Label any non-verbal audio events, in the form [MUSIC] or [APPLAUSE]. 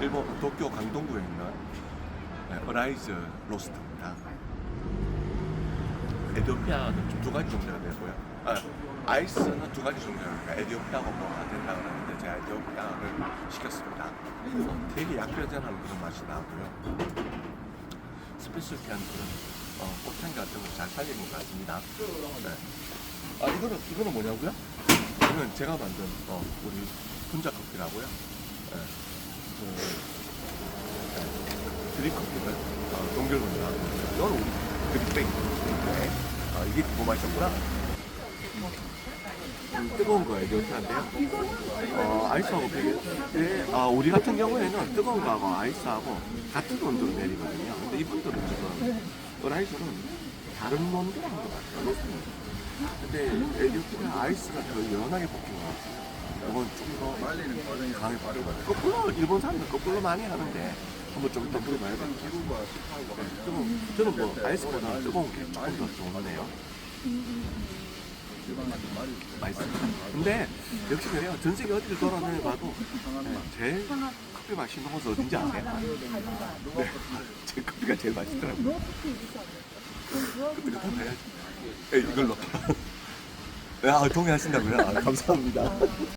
일본 도쿄 강동구에 있는 네, 어라이즈 로스트입니다. 에디오피아는 좀 두 가지 종류가 되고요. 아, 아이스는 두 가지 종류가 됩니다. 에디오피아가 뭐가 된다 그러는데 제가 에디오피아를 시켰습니다. 그래서 되게 약별전하는 그런 맛이 나고요. 스페셜티한 그런 어, 꽃향기 같은 걸 잘 살리는 것 같습니다. 네. 아 이거는 이거는 뭐냐고요? 이건 제가 만든 어, 우리 분자 커피라고요. 네. 드립커피를 어, 동결분자. 이건 우리 드립백. 네. 아, 이게 뭐 맛이었구나. 음, 뜨거운 거예요, 이렇게 한데요. 어, 아이스하고 비교. 네, 아, 우리 같은 경우에는 뜨거운 거하고 아이스하고 같은 온도로 내리거든요. 근데 이분들은 지금 어라이스는 다른 온도로 한것 같아요. 근데 에디오피아 아이스가 더 연하게 볶인 것 같아요. 이건 좀더 강하게 볶여요. 거꾸로 일본 사람들 거꾸로 많이 하는데 한번 좀 더 물어봐야 겠요 네, 저는 뭐 아이스보다 뜨거운 게 조금 더 좋은데요. 맛있습니다. 근데 역시 그래요. 전 세계 어디를 돌아다녀 봐도 네, 제일 커피 맛있는 곳은 어딘지 아세요? 네, [LAUGHS] 제 커피가 제일 맛있더라고요. 그때 가야지. 네, 이걸로. [LAUGHS] 아, 동의하신다고요? 아, 감사합니다.